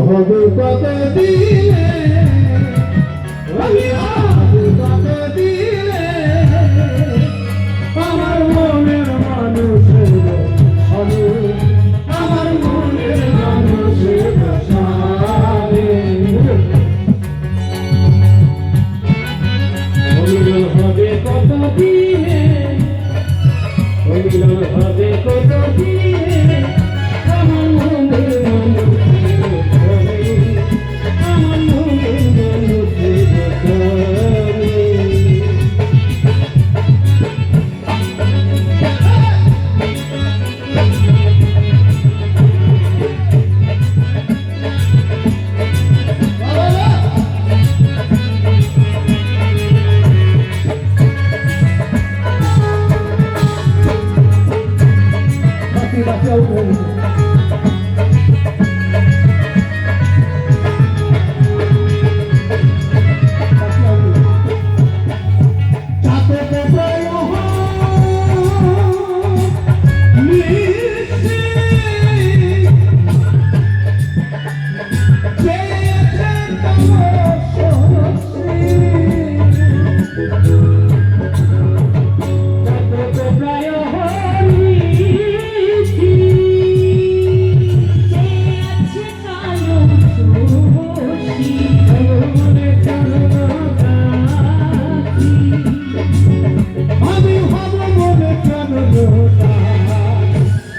হব কত দিলে আমি আজ কত দিলে আমার মনের মানুষ আমার মনের মানুষ হবে কত দিলে হবে কত দিলে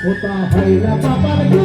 Bota a rainha pra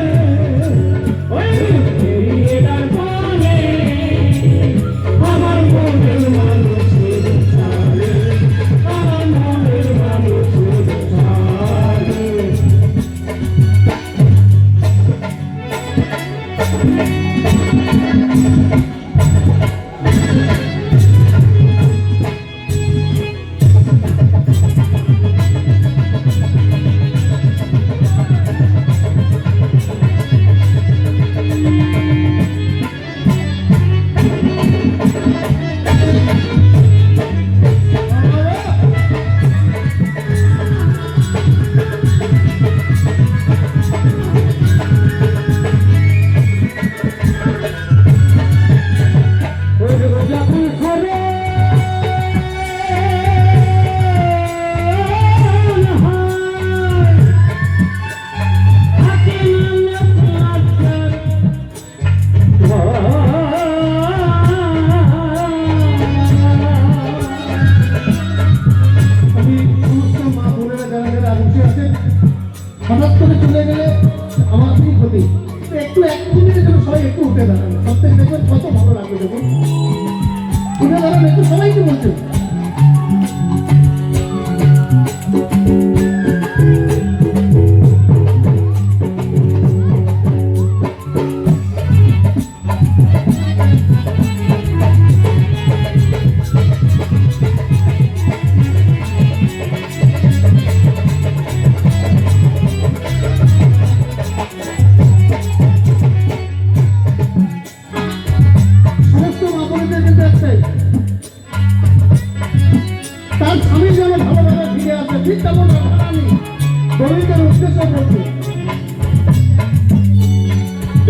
দলিতের উদ্দেশ্য করছি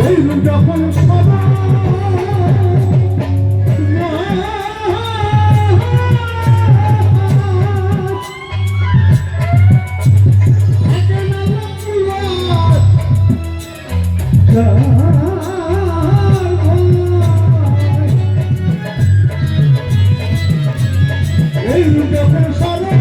এই যখন এই